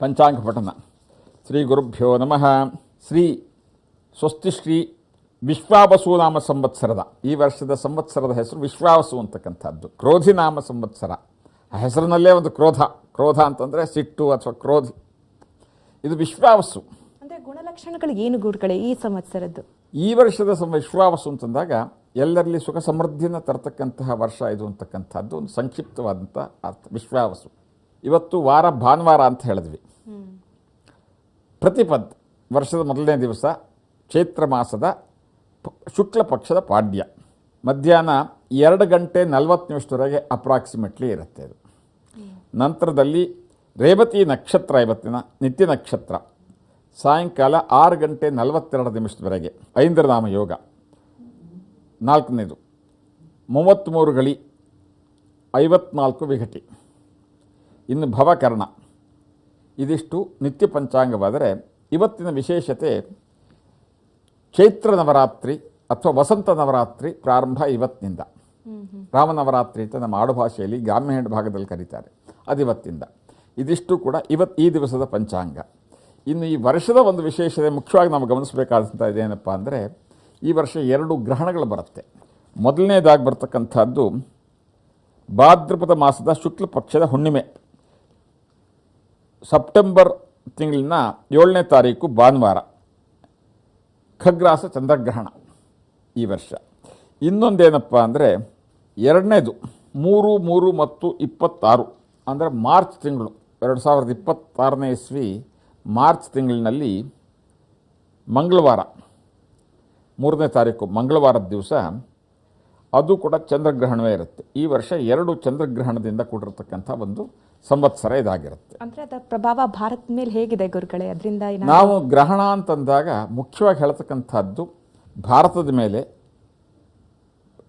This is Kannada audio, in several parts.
ಪಂಚಾಂಗ ಪಠನ ಶ್ರೀ ಗುರುಭ್ಯೋ ನಮಃ. ಶ್ರೀ ಸ್ವಸ್ತಿ ಶ್ರೀ ವಿಶ್ವಾವಸು ನಾಮ ಸಂವತ್ಸರದ. ಈ ವರ್ಷದ ಸಂವತ್ಸರದ ಹೆಸರು ವಿಶ್ವಾವಸು ಅಂತಕ್ಕಂಥದ್ದು. ಕ್ರೋಧಿ ನಾಮ ಸಂವತ್ಸರ. ಆ ಹೆಸರಿನಲ್ಲೇ ಒಂದು ಕ್ರೋಧ. ಕ್ರೋಧ ಅಂತಂದರೆ ಸಿಟ್ಟು ಅಥವಾ ಕ್ರೋಧಿ. ಇದು ವಿಶ್ವಾವಸು. ಅಂದರೆ ಗುಣಲಕ್ಷಣಗಳು ಏನು ಗುರುಗಳೇ ಈ ಸಂವತ್ಸರದ್ದು? ಈ ವರ್ಷದ ಸಂ ವಿಶ್ವಾವಸು ಅಂತಂದಾಗ ಎಲ್ಲರಲ್ಲಿ ಸುಖ ಸಮೃದ್ಧಿಯನ್ನು ತರತಕ್ಕಂತಹ ವರ್ಷ ಇದು ಅಂತಕ್ಕಂಥದ್ದು. ಒಂದು ಸಂಕ್ಷಿಪ್ತವಾದಂಥ ಅರ್ಥ. ವಿಶ್ವಾವಸು. ಇವತ್ತು ವಾರ ಭಾನುವಾರ ಅಂತ ಹೇಳಿದ್ವಿ. ಪ್ರತಿಪದ್ ವರ್ಷದ ಮೊದಲನೇ ದಿವಸ ಚೈತ್ರ ಮಾಸದ ಶುಕ್ಲ ಪಕ್ಷದ ಪಾಡ್ಯ. ಮಧ್ಯಾಹ್ನ ಎರಡು ಗಂಟೆ ನಲವತ್ತು ನಿಮಿಷದವರೆಗೆ ಅಪ್ರಾಕ್ಸಿಮೇಟ್ಲಿ ಇರುತ್ತೆ ಅದು. ನಂತರದಲ್ಲಿ ರೇವತಿ ನಕ್ಷತ್ರ ಇವತ್ತಿನ, ನಿತ್ಯ ನಕ್ಷತ್ರ. ಸಾಯಂಕಾಲ ಆರು ಗಂಟೆ ನಲವತ್ತೆರಡು ನಿಮಿಷದವರೆಗೆ ಐಂದ್ರನಾಮ ಯೋಗ. ನಾಲ್ಕನೇದು ಮೂವತ್ತ್ಮೂರು ಗಳಿ ಐವತ್ನಾಲ್ಕು ವಿಘಟಿ. ಇನ್ನು ಭವಕರ್ಣ. ಇದಿಷ್ಟು ನಿತ್ಯ ಪಂಚಾಂಗವಾದರೆ ಇವತ್ತಿನ ವಿಶೇಷತೆ ಚೈತ್ರ ನವರಾತ್ರಿ ಅಥವಾ ವಸಂತ ನವರಾತ್ರಿ ಪ್ರಾರಂಭ ಇವತ್ತಿನಿಂದ. ರಾಮನವರಾತ್ರಿ ಅಂತ ನಮ್ಮ ಆಡುಭಾಷೆಯಲ್ಲಿ ಗ್ರಾಮ್ಯ ಗ್ರಾಮೀಣ ಭಾಗದಲ್ಲಿ ಕರೀತಾರೆ. ಅದು ಇವತ್ತಿಂದ. ಇದಿಷ್ಟು ಕೂಡ ಇವತ್ತು ಈ ದಿವಸದ ಪಂಚಾಂಗ. ಇನ್ನು ಈ ವರ್ಷದ ಒಂದು ವಿಶೇಷತೆ ಮುಖ್ಯವಾಗಿ ನಾವು ಗಮನಿಸಬೇಕಾದಂಥ ಇದೇನಪ್ಪ ಅಂದರೆ ಈ ವರ್ಷ ಎರಡು ಗ್ರಹಣಗಳು ಬರುತ್ತೆ. ಮೊದಲನೇದಾಗಿ ಬರ್ತಕ್ಕಂಥದ್ದು ಭಾದ್ರಪದ ಮಾಸದ ಶುಕ್ಲ ಪಕ್ಷದ ಹುಣ್ಣಿಮೆ. ಸೆಪ್ಟೆಂಬರ್ ತಿಂಗಳಿನ ಏಳನೇ ತಾರೀಕು ಭಾನುವಾರ, ಖಗ್ರಾಸ ಚಂದ್ರಗ್ರಹಣ ಈ ವರ್ಷ. ಇನ್ನೊಂದೇನಪ್ಪ ಅಂದರೆ ಎರಡನೇದು ಮೂರು ಮೂರು ಮತ್ತು ಇಪ್ಪತ್ತಾರು, ಅಂದರೆ ಮಾರ್ಚ್ ತಿಂಗಳು, ಎರಡು ಸಾವಿರದ ಇಪ್ಪತ್ತಾರನೇ ಇಸ್ವಿ ಮಾರ್ಚ್ ತಿಂಗಳಿನಲ್ಲಿ ಮಂಗಳವಾರ, ಮೂರನೇ ತಾರೀಕು ಮಂಗಳವಾರದ ದಿವಸ ಅದು ಕೂಡ ಚಂದ್ರಗ್ರಹಣವೇ ಇರುತ್ತೆ. ಈ ವರ್ಷ ಎರಡು ಚಂದ್ರಗ್ರಹಣದಿಂದ ಕೂಡಿರತಕ್ಕಂಥ ಒಂದು ಸಂವತ್ಸರ ಇದಾಗಿರುತ್ತೆ. ಅಂದ್ರೆ ಅದರ ಪ್ರಭಾವ ಭಾರತ ಮೇಲೆ ಹೇಗಿದೆ ಗುರುಗಳೇ? ಅದರಿಂದ ನಾವು ಗ್ರಹಣ ಅಂತಂದಾಗ ಮುಖ್ಯವಾಗಿ ಹೇಳ್ತಕ್ಕಂಥದ್ದು ಭಾರತದ ಮೇಲೆ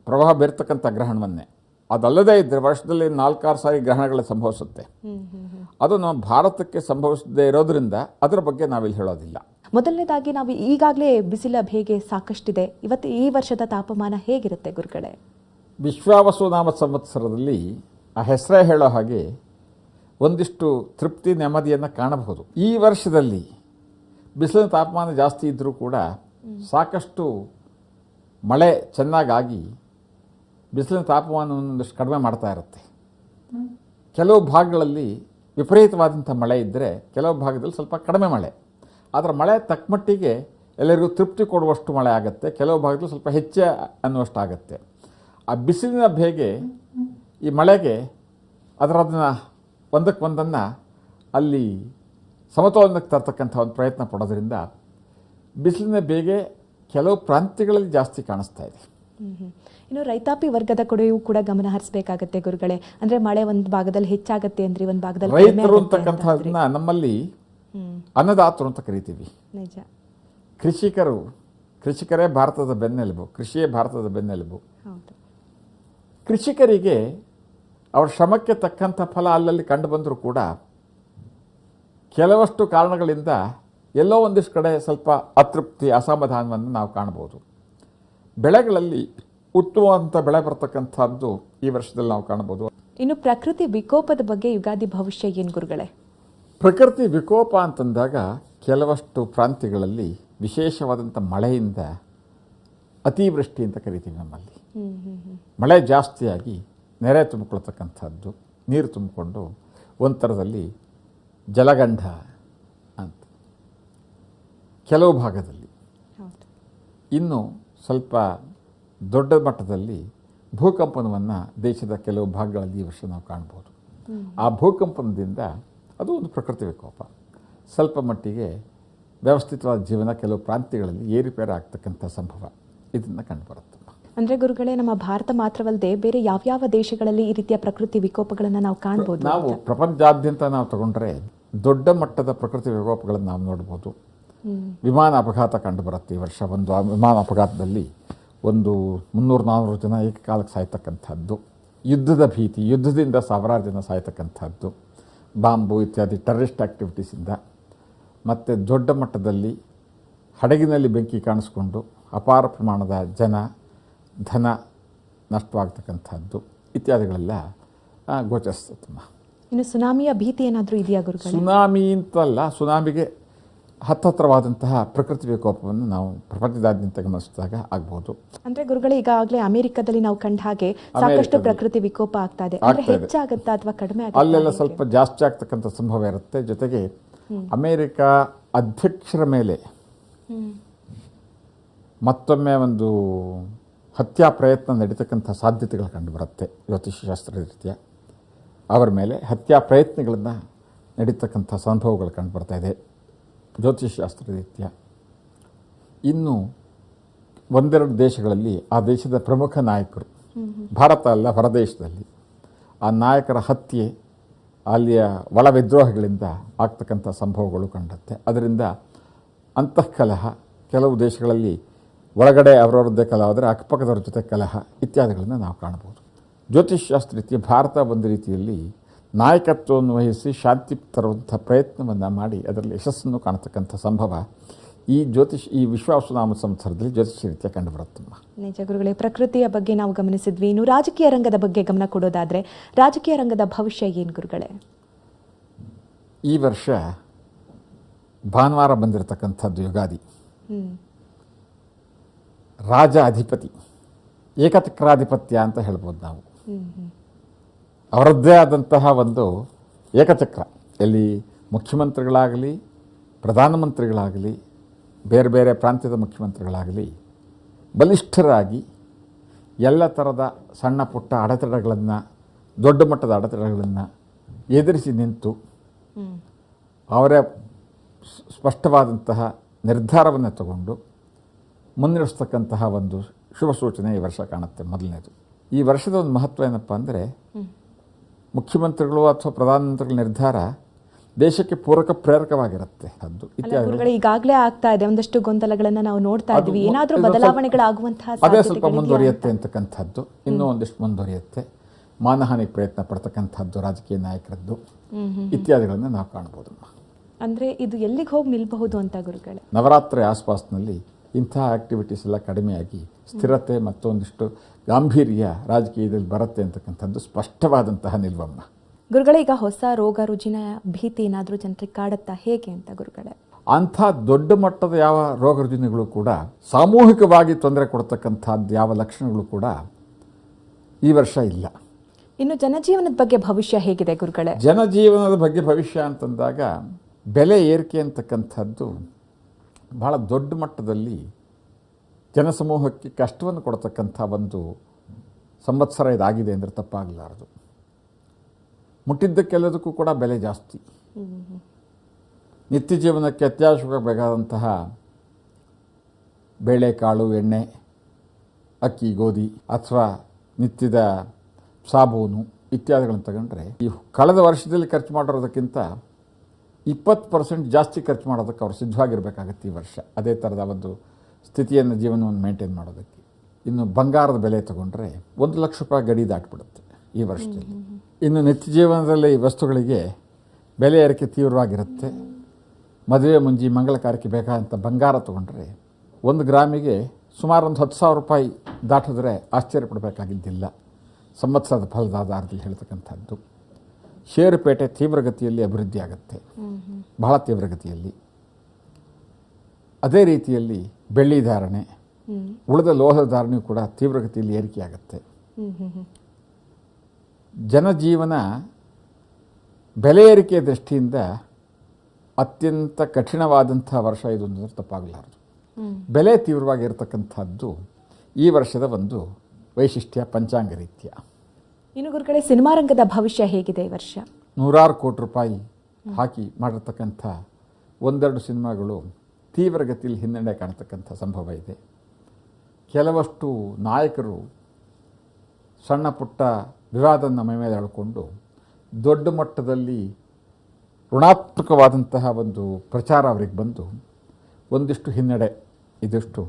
ಪ್ರಭಾವ ಬೀರ್ತಕ್ಕಂಥ ಗ್ರಹಣವನ್ನೇ. ಅದಲ್ಲದೇ ಇದ್ದರೆ ವರ್ಷದಲ್ಲಿ ನಾಲ್ಕಾರು ಸಾರಿ ಗ್ರಹಣಗಳು ಸಂಭವಿಸುತ್ತೆ. ಅದು ನಮ್ಮ ಭಾರತಕ್ಕೆ ಸಂಭವಿಸದೇ ಇರೋದ್ರಿಂದ ಅದರ ಬಗ್ಗೆ ನಾವಿಲ್ಲಿ ಹೇಳೋದಿಲ್ಲ. ಮೊದಲನೇದಾಗಿ ನಾವು ಈಗಾಗಲೇ ಬಿಸಿಲ ಬೇಗೆ ಸಾಕಷ್ಟಿದೆ. ಇವತ್ತು ಈ ವರ್ಷದ ತಾಪಮಾನ ಹೇಗಿರುತ್ತೆ ಗುರುಗಳೇ? ವಿಶ್ವಾವಸು ನಾಮ ಸಂವತ್ಸರದಲ್ಲಿ ಆ ಹೆಸರೇ ಹೇಳೋ ಹಾಗೆ ಒಂದಿಷ್ಟು ತೃಪ್ತಿ ನೆಮ್ಮದಿಯನ್ನು ಕಾಣಬಹುದು. ಈ ವರ್ಷದಲ್ಲಿ ಬಿಸಿಲಿನ ತಾಪಮಾನ ಜಾಸ್ತಿ ಇದ್ದರೂ ಕೂಡ ಸಾಕಷ್ಟು ಮಳೆ ಚೆನ್ನಾಗಾಗಿ ಬಿಸಿಲಿನ ತಾಪಮಾನವನ್ನು ಒಂದಷ್ಟು ಕಡಿಮೆ ಮಾಡ್ತಾ ಇರುತ್ತೆ. ಕೆಲವು ಭಾಗಗಳಲ್ಲಿ ವಿಪರೀತವಾದಂಥ ಮಳೆ ಇದ್ದರೆ ಕೆಲವು ಭಾಗದಲ್ಲಿ ಸ್ವಲ್ಪ ಕಡಿಮೆ ಮಳೆ. ಆದರೆ ಮಳೆ ತಕ್ಕಮಟ್ಟಿಗೆ ಎಲ್ಲರಿಗೂ ತೃಪ್ತಿ ಕೊಡುವಷ್ಟು ಮಳೆ ಆಗುತ್ತೆ, ಕೆಲವು ಭಾಗದಲ್ಲಿ ಸ್ವಲ್ಪ ಹೆಚ್ಚೆ ಅನ್ನುವಷ್ಟು ಆಗುತ್ತೆ. ಆ ಬಿಸಿಲಿನ ಬೇಗೆ ಈ ಮಳೆಗೆ ಅದರದನ್ನು ಒಂದಕ್ಕೆ ಒಂದನ್ನು ಅಲ್ಲಿ ಸಮತೋಲನಕ್ಕೆ ತರ್ತಕ್ಕಂಥ ಒಂದು ಪ್ರಯತ್ನ ಪಡೋದ್ರಿಂದ ಬಿಸಿಲಿನ ಬೇಗೆ ಕೆಲವು ಪ್ರಾಂತ್ಯಗಳಲ್ಲಿ ಜಾಸ್ತಿ ಕಾಣಿಸ್ತಾ ಇದೆ. ಇನ್ನು ರೈತಾಪಿ ವರ್ಗದ ಕಡೆಯೂ ಕೂಡ ಗಮನ ಹರಿಸಬೇಕಾಗತ್ತೆ ಗುರುಗಳೇ. ಅಂದ್ರೆ ಮಳೆ ಒಂದು ಭಾಗದಲ್ಲಿ ಹೆಚ್ಚಾಗತ್ತೆ ಅಂದ್ರೆ ಒಂದು ಭಾಗದಲ್ಲಿ ರೈತರು ಅಂತಕ್ಕಂಥದನ್ನ ಅಂತಕ್ಕಂಥದ್ದನ್ನ ನಮ್ಮಲ್ಲಿ ಅನ್ನದಾತರು ಅಂತ ಕರಿತೀವಿ. ನಿಜ. ಕೃಷಿಕರು ಕೃಷಿಕರೇ ಭಾರತದ ಬೆನ್ನೆಲುಬು ಕೃಷಿಯೇ ಭಾರತದ ಬೆನ್ನೆಲುಬು. ಕೃಷಿಕರಿಗೆ ಅವರ ಶ್ರಮಕ್ಕೆ ತಕ್ಕಂಥ ಫಲ ಅಲ್ಲಲ್ಲಿ ಕಂಡು ಬಂದರೂ ಕೂಡ ಕೆಲವಷ್ಟು ಕಾರಣಗಳಿಂದ ಎಲ್ಲೋ ಒಂದಿಷ್ಟು ಕಡೆ ಸ್ವಲ್ಪ ಅತೃಪ್ತಿ ಅಸಮಾಧಾನವನ್ನು ನಾವು ಕಾಣ್ಬೋದು ಬೆಳೆಗಳಲ್ಲಿ ಉತ್ತಮವಾದಂಥ ಬೆಳೆ ಬರ್ತಕ್ಕಂಥದ್ದು ಈ ವರ್ಷದಲ್ಲಿ ನಾವು ಕಾಣ್ಬೋದು ಇನ್ನು ಪ್ರಕೃತಿ ವಿಕೋಪದ ಬಗ್ಗೆ ಯುಗಾದಿ ಭವಿಷ್ಯ ಏನು ಗುರುಗಳೇ? ಪ್ರಕೃತಿ ವಿಕೋಪ ಅಂತಂದಾಗ ಕೆಲವಷ್ಟು ಪ್ರಾಂತ್ಯಗಳಲ್ಲಿ ವಿಶೇಷವಾದಂಥ ಮಳೆಯಿಂದ ಅತಿವೃಷ್ಟಿ ಅಂತ ಕರಿತೀವಿ ನಮ್ಮಲ್ಲಿ. ಮಳೆ ಜಾಸ್ತಿಯಾಗಿ ನೆರೆ ತುಂಬಿಕೊಳ್ತಕ್ಕಂಥದ್ದು ನೀರು ತುಂಬಿಕೊಂಡು ಒಂಥರದಲ್ಲಿ ಜಲಗಂಧ ಅಂತ. ಕೆಲವು ಭಾಗದಲ್ಲಿ. ಇನ್ನು ಸ್ವಲ್ಪ ದೊಡ್ಡ ಮಟ್ಟದಲ್ಲಿ ಭೂಕಂಪನವನ್ನು ದೇಶದ ಕೆಲವು ಭಾಗಗಳಲ್ಲಿ ಈ ವರ್ಷ ನಾವು ಕಾಣ್ಬೋದು. ಆ ಭೂಕಂಪನದಿಂದ ಅದು ಒಂದು ಪ್ರಕೃತಿ ವಿಕೋಪ. ಸ್ವಲ್ಪ ಮಟ್ಟಿಗೆ ವ್ಯವಸ್ಥಿತವಾದ ಜೀವನ ಕೆಲವು ಪ್ರಾಂತ್ಯಗಳಲ್ಲಿ ಏರುಪೇರು ಆಗ್ತಕ್ಕಂಥ ಸಂಭವ ಇದನ್ನು ಕಂಡುಬರುತ್ತೆ ಅಂದ್ರೆ ಗುರುಗಳೇ ನಮ್ಮ ಭಾರತ ಮಾತ್ರವಲ್ಲದೆ ಬೇರೆ ಯಾವ್ಯಾವ ದೇಶಗಳಲ್ಲಿ ಈ ರೀತಿಯ ಪ್ರಕೃತಿ ವಿಕೋಪಗಳನ್ನ ನಾವು ಕಾಣ್ಬೋದು ನಾವು ಪ್ರಪಂಚಾದ್ಯಂತ ನಾವು ತಗೊಂಡ್ರೆ ದೊಡ್ಡ ಮಟ್ಟದ ಪ್ರಕೃತಿ ವಿಕೋಪಗಳನ್ನು ನಾವು ನೋಡ್ಬೋದು. ವಿಮಾನ ಅಪಘಾತ ಕಂಡು ಬರುತ್ತೆ ಈ ವರ್ಷ ಒಂದು ವಿಮಾನ ಅಪಘಾತದಲ್ಲಿ ಒಂದು ಮುನ್ನೂರು ನಾನ್ನೂರು ಜನ ಏಕಕಾಲಕ್ಕೆ ಸಾಯ್ತಕ್ಕಂಥದ್ದು. ಯುದ್ಧದ ಭೀತಿ ಯುದ್ಧದಿಂದ ಸಾವಿರಾರು ಜನ ಸಾಯ್ತಕ್ಕಂಥದ್ದು. ಬಾಂಬು ಇತ್ಯಾದಿ ಟೆರರಿಸ್ಟ್ ಆ್ಯಕ್ಟಿವಿಟೀಸಿಂದ ಮತ್ತು ದೊಡ್ಡ ಮಟ್ಟದಲ್ಲಿ ಹಡಗಿನಲ್ಲಿ ಬೆಂಕಿ ಕಾಣಿಸ್ಕೊಂಡು ಅಪಾರ ಪ್ರಮಾಣದ ಜನ ಧನ ನಷ್ಟವಾಗ್ತಕ್ಕಂಥದ್ದು ಇತ್ಯಾದಿಗಳೆಲ್ಲ ಗೋಚರಿಸ್ತಮ್ಮ ಇನ್ನು ಸುನಾಮಿಯ ಭೀತಿ ಏನಾದರೂ ಇದೆಯಾ ಗುರುಗಳೇ? ಸುನಾಮಿ ಅಂತಲ್ಲ ಸುನಾಮಿಗೆ ಹತ್ತತ್ರವಾದಂತಹ ಪ್ರಕೃತಿ ವಿಕೋಪವನ್ನು ನಾವು ಪ್ರಪಂಚದಾದ್ಯಂತ ಗಮನಿಸಿದಾಗ ಆಗ್ಬೋದು. ಅಂದ್ರೆ ಗುರುಗಳೇ ಈಗಾಗಲೇ ಅಮೆರಿಕದಲ್ಲಿ ನಾವು ಕಂಡ ಹಾಗೆ ಸಾಕಷ್ಟು ಪ್ರಕೃತಿ ವಿಕೋಪ ಆಗ್ತಾ ಇದೆ. ಹೆಚ್ಚಾಗುತ್ತಾ ಅಥವಾ ಕಡಿಮೆ ಆಗುತ್ತಾ ಅಲ್ಲೆಲ್ಲ ಸ್ವಲ್ಪ ಜಾಸ್ತಿ ಆಗ್ತಕ್ಕಂಥ ಸಂಭವ ಇರುತ್ತೆ. ಜೊತೆಗೆ ಅಮೇರಿಕ ಅಧ್ಯಕ್ಷರ ಮೇಲೆ ಮತ್ತೊಮ್ಮೆ ಒಂದು ಹತ್ಯಾ ಪ್ರಯತ್ನ ನಡೀತಕ್ಕಂಥ ಸಾಧ್ಯತೆಗಳು ಕಂಡುಬರುತ್ತೆ. ಜ್ಯೋತಿಷ್ಯಶಾಸ್ತ್ರ ರೀತಿಯ. ಅವರ ಮೇಲೆ ಹತ್ಯಾ ಪ್ರಯತ್ನಗಳನ್ನು ನಡೀತಕ್ಕಂಥ ಸಂಭವಗಳು ಕಂಡುಬರ್ತಾ ಇದೆ. ಜ್ಯೋತಿಷ್ಯಶಾಸ್ತ್ರ ರೀತಿಯ. ಇನ್ನು ಒಂದೆರಡು ದೇಶಗಳಲ್ಲಿ ಆ ದೇಶದ ಪ್ರಮುಖ ನಾಯಕರು. ಭಾರತ ಅಲ್ಲ, ಹೊರದೇಶದಲ್ಲಿ. ಆ ನಾಯಕರ ಹತ್ಯೆ ಅಲ್ಲಿಯ ಒಳ ವಿದ್ರೋಹಗಳಿಂದ ಆಗ್ತಕ್ಕಂಥ ಸಂಭವಗಳು ಕಂಡುತ್ತೆ ಅದರಿಂದ ಅಂತಃಕಲಹ ಕೆಲವು ದೇಶಗಳಲ್ಲಿ ಒಳಗಡೆ ಅವರವರದ್ದೇ ಕಲಹ ಆದರೆ ಅಕ್ಕಪಕ್ಕದವ್ರ ಜೊತೆ ಕಲಹ ಇತ್ಯಾದಿಗಳನ್ನು ನಾವು ಕಾಣಬಹುದು ಜ್ಯೋತಿಷ್ಶಾಸ್ತ್ರ ಶಾಸ್ತ್ರಕ್ಕೆ ಭಾರತ ಒಂದು ರೀತಿಯಲ್ಲಿ ನಾಯಕತ್ವವನ್ನು ವಹಿಸಿ ಶಾಂತಿ ತರುವಂಥ ಪ್ರಯತ್ನವನ್ನು ಮಾಡಿ ಅದರಲ್ಲಿ ಯಶಸ್ಸನ್ನು ಕಾಣತಕ್ಕಂಥ ಸಂಭವ ಈ ಜ್ಯೋತಿಷ್ ಈ ವಿಶ್ವಾಸನಾಮ ಸಂಸಾರದಲ್ಲಿ ಜ್ಯೋತಿಷ್ಯ ರೀತಿಯ ಕಂಡುಬರುತ್ತಮ್ಮ. ನಿಜ ಗುರುಗಳೇ ಪ್ರಕೃತಿಯ ಬಗ್ಗೆ ನಾವು ಗಮನಿಸಿದ್ವಿ. ಇನ್ನು ರಾಜಕೀಯ ರಂಗದ ಬಗ್ಗೆ ಗಮನ ಕೊಡೋದಾದರೆ ರಾಜಕೀಯ ರಂಗದ ಭವಿಷ್ಯ ಏನು ಗುರುಗಳೇ? ಈ ವರ್ಷ ಭಾನುವಾರ ಬಂದಿರತಕ್ಕಂಥದ್ದು ಯುಗಾದಿ. ರಾಜ ಅಧಿಪತಿ ಏಕಚಕ್ರಾಧಿಪತ್ಯ ಅಂತ ಹೇಳ್ಬೋದು ನಾವು. ಅವರದ್ದೇ ಆದಂತಹ ಒಂದು ಏಕಚಕ್ರ. ಎಲ್ಲಿ ಮುಖ್ಯಮಂತ್ರಿಗಳಾಗಲಿ ಪ್ರಧಾನಮಂತ್ರಿಗಳಾಗಲಿ ಬೇರೆ ಬೇರೆ ಪ್ರಾಂತ್ಯದ ಮುಖ್ಯಮಂತ್ರಿಗಳಾಗಲಿ ಬಲಿಷ್ಠರಾಗಿ ಎಲ್ಲ ಥರದ ಸಣ್ಣ ಪುಟ್ಟ ಅಡೆತಡೆಗಳನ್ನು ದೊಡ್ಡ ಮಟ್ಟದ ಅಡೆತಡೆಗಳನ್ನು ಎದುರಿಸಿ ನಿಂತು ಅವರೇ ಸ್ಪಷ್ಟವಾದಂತಹ ನಿರ್ಧಾರವನ್ನು ತಗೊಂಡು ಮುನ್ನಡೆಸ್ತಕ್ಕಂತಹ ಒಂದು ಶುಭ ಸೂಚನೆ ಈ ವರ್ಷ ಕಾಣುತ್ತೆ ಮೊದಲನೇದು. ಈ ವರ್ಷದ ಒಂದು ಮಹತ್ವ ಏನಪ್ಪ ಅಂದರೆ ಮುಖ್ಯಮಂತ್ರಿಗಳು ಅಥವಾ ಪ್ರಧಾನಮಂತ್ರಿಗಳ ನಿರ್ಧಾರ ದೇಶಕ್ಕೆ ಪೂರಕ ಪ್ರೇರಕವಾಗಿರುತ್ತೆ ಅದು ಇತ್ಯಾದಿ. ಈಗಾಗಲೇ ಆಗ್ತಾ ಇದೆ ಒಂದಷ್ಟು ಗೊಂದಲಗಳನ್ನು ನಾವು ನೋಡ್ತಾ ಇದ್ದೀವಿ. ಏನಾದ್ರೂ ಬದಲಾವಣೆಗಳಾಗುವಂತಹ ಅದೇ ಸ್ವಲ್ಪ ಮುಂದುವರಿಯುತ್ತೆ ಅಂತಕ್ಕಂಥದ್ದು. ಇನ್ನೂ ಒಂದಿಷ್ಟು ಮುಂದುವರಿಯುತ್ತೆ. ಮಾನಹಾನಿಗೆ ಪ್ರಯತ್ನ ಪಡ್ತಕ್ಕಂಥದ್ದು ರಾಜಕೀಯ ನಾಯಕರದ್ದು ಇತ್ಯಾದಿಗಳನ್ನು ನಾವು ಕಾಣ್ಬೋದು ಅಂದ್ರೆ ಇದು ಎಲ್ಲಿಗೆ ಹೋಗಿ ನಿಲ್ಬಹುದು ಅಂತ ಗುರುಗಳೇ? ನವರಾತ್ರಿ ಆಸ್ಪಾಸ್ನಲ್ಲಿ ಇಂತಹ ಆ್ಯಕ್ಟಿವಿಟೀಸ್ ಎಲ್ಲ ಕಡಿಮೆಯಾಗಿ ಸ್ಥಿರತೆ ಮತ್ತೊಂದಿಷ್ಟು ಗಾಂಭೀರ್ಯ ರಾಜಕೀಯದಲ್ಲಿ ಬರುತ್ತೆ ಅಂತಕ್ಕಂಥದ್ದು ಸ್ಪಷ್ಟವಾದಂತಹ ನಿಲ್ವಮ್ಮ. ಗುರುಗಳೇ ಈಗ ಹೊಸ ರೋಗ ರುಜಿನ ಭೀತಿ ಏನಾದರೂ ಜನರಿಗೆ ಕಾಡುತ್ತಾ ಹೇಗೆ ಅಂತ ಗುರುಗಳೇ? ಅಂಥ ದೊಡ್ಡ ಮಟ್ಟದ ಯಾವ ರೋಗ ರುಜಿನಗಳು ಕೂಡ ಸಾಮೂಹಿಕವಾಗಿ ತೊಂದರೆ ಕೊಡ್ತಕ್ಕಂಥದ್ದು ಯಾವ ಲಕ್ಷಣಗಳು ಕೂಡ ಈ ವರ್ಷ ಇಲ್ಲ. ಇನ್ನು ಜನಜೀವನದ ಬಗ್ಗೆ ಭವಿಷ್ಯ ಹೇಗಿದೆ ಗುರುಗಳೇ? ಜನಜೀವನದ ಬಗ್ಗೆ ಭವಿಷ್ಯ ಅಂತಂದಾಗ ಬೆಲೆ ಏರಿಕೆ ಅಂತಕ್ಕಂಥದ್ದು ಬಹಳ ದೊಡ್ಡ ಮಟ್ಟದಲ್ಲಿ ಜನಸಮೂಹಕ್ಕೆ ಕಷ್ಟವನ್ನು ಕೊಡತಕ್ಕಂಥ ಒಂದು ಸಂವತ್ಸರ ಇದಾಗಿದೆ ಅಂದರೆ ತಪ್ಪಾಗಲಾರದು. ಮುಟ್ಟಿದ್ದಕ್ಕೆಲ್ಲದಕ್ಕೂ ಕೂಡ ಬೆಲೆ ಜಾಸ್ತಿ. ನಿತ್ಯ ಜೀವನಕ್ಕೆ ಅತ್ಯಾವಶ್ಯಕಬೇಕಾದಂತಹ ಬೇಳೆಕಾಳು, ಎಣ್ಣೆ, ಅಕ್ಕಿ, ಗೋಧಿ ಅಥವಾ ನಿತ್ಯದ ಸಾಬೂನು ಇತ್ಯಾದಿಗಳನ್ನು ತಗೊಂಡ್ರೆ ಈ ಕಳೆದ ವರ್ಷದಲ್ಲಿ ಖರ್ಚು ಮಾಡಿರೋದಕ್ಕಿಂತ ಇಪ್ಪತ್ತು ಪರ್ಸೆಂಟ್ ಜಾಸ್ತಿ ಖರ್ಚು ಮಾಡೋದಕ್ಕೆ ಅವ್ರು ಸಿದ್ಧವಾಗಿರಬೇಕಾಗತ್ತೆ ಈ ವರ್ಷ. ಅದೇ ಥರದ ಒಂದು ಸ್ಥಿತಿಯನ್ನು ಜೀವನವನ್ನು ಮೇಂಟೈನ್ ಮಾಡೋದಕ್ಕೆ. ಇನ್ನು ಬಂಗಾರದ ಬೆಲೆ ತಗೊಂಡ್ರೆ ಒಂದು ಲಕ್ಷ ರೂಪಾಯಿ ಗಡಿ ದಾಟ್ಬಿಡುತ್ತೆ ಈ ವರ್ಷದಲ್ಲಿ. ಇನ್ನು ನಿತ್ಯ ಜೀವನದಲ್ಲಿ ವಸ್ತುಗಳಿಗೆ ಬೆಲೆ ಏರಿಕೆ ತೀವ್ರವಾಗಿರುತ್ತೆ. ಮದುವೆ ಮುಂಜಿ ಮಂಗಳ ಕಾರ್ಯಕ್ಕೆ ಬೇಕಾದಂಥ ಬಂಗಾರ ತೊಗೊಂಡ್ರೆ ಒಂದು ಗ್ರಾಮಿಗೆ ಸುಮಾರು ಒಂದು ಹತ್ತು ಸಾವಿರ ರೂಪಾಯಿ ದಾಟಿದ್ರೆ ಆಶ್ಚರ್ಯ ಪಡಬೇಕಾಗಿದ್ದಿಲ್ಲ. ಸಂವತ್ಸರದ ಫಲದ ಆಧಾರದಲ್ಲಿ ಹೇಳ್ತಕ್ಕಂಥದ್ದು. ಷೇರುಪೇಟೆ ತೀವ್ರಗತಿಯಲ್ಲಿ ಅಭಿವೃದ್ಧಿಯಾಗುತ್ತೆ ಬಹಳ ತೀವ್ರಗತಿಯಲ್ಲಿ. ಅದೇ ರೀತಿಯಲ್ಲಿ ಬೆಳ್ಳಿ ಧಾರಣೆ, ಉಳಿದ ಲೋಹದ ಧಾರಣೆಯೂ ಕೂಡ ತೀವ್ರಗತಿಯಲ್ಲಿ ಏರಿಕೆಯಾಗುತ್ತೆ ಜನಜೀವನ ಬೆಲೆ ಏರಿಕೆಯ ದೃಷ್ಟಿಯಿಂದ ಅತ್ಯಂತ ಕಠಿಣವಾದಂಥ ವರ್ಷ ಇದು ಅಂದರೆ ತಪ್ಪಾಗಲಾರದು. ಬೆಲೆ ತೀವ್ರವಾಗಿರ್ತಕ್ಕಂಥದ್ದು ಈ ವರ್ಷದ ಒಂದು ವೈಶಿಷ್ಟ್ಯ ಪಂಚಾಂಗ ರೀತ್ಯ. ಇನ್ನು ಗುರುಗಳೇ, ಸಿನಿಮಾ ರಂಗದ ಭವಿಷ್ಯ ಹೇಗಿದೆ ಈ ವರ್ಷ? ನೂರಾರು ಕೋಟಿ ರೂಪಾಯಿ ಹಾಕಿ ಮಾಡಿರ್ತಕ್ಕಂಥ ಒಂದೆರಡು ಸಿನಿಮಾಗಳು ತೀವ್ರಗತಿಯಲ್ಲಿ ಹಿನ್ನಡೆ ಕಾಣತಕ್ಕಂಥ ಸಂಭವ ಇದೆ. ಕೆಲವಷ್ಟು ನಾಯಕರು ಸಣ್ಣ ಪುಟ್ಟ ವಿವಾದನ ಮೈ ಮೇಲೆ ಹೇಳಿಕೊಂಡು ದೊಡ್ಡ ಮಟ್ಟದಲ್ಲಿ ಋಣಾತ್ಮಕವಾದಂತಹ ಒಂದು ಪ್ರಚಾರ ಅವರಿಗೆ ಬಂದು ಒಂದಿಷ್ಟು ಹಿನ್ನಡೆ, ಇದಿಷ್ಟು.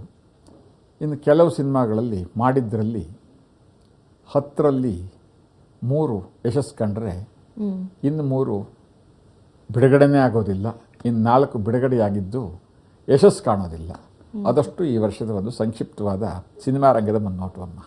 ಇನ್ನು ಕೆಲವು ಸಿನಿಮಾಗಳಲ್ಲಿ ಮಾಡಿದ್ದರಲ್ಲಿ ಹತ್ತರಲ್ಲಿ ಮೂರು ಯಶಸ್ಸು ಕಂಡ್ರೆ ಇನ್ನು ಮೂರು ಬಿಡುಗಡೆನೇ ಆಗೋದಿಲ್ಲ. ಇನ್ನು ನಾಲ್ಕು ಬಿಡುಗಡೆಯಾಗಿದ್ದು ಯಶಸ್ಸು ಕಾಣೋದಿಲ್ಲ. ಅದಷ್ಟು ಈ ವರ್ಷದ ಒಂದು ಸಂಕ್ಷಿಪ್ತವಾದ ಸಿನಿಮಾ ರಂಗದ ಮುನ್ನೋಟವಮ್ಮ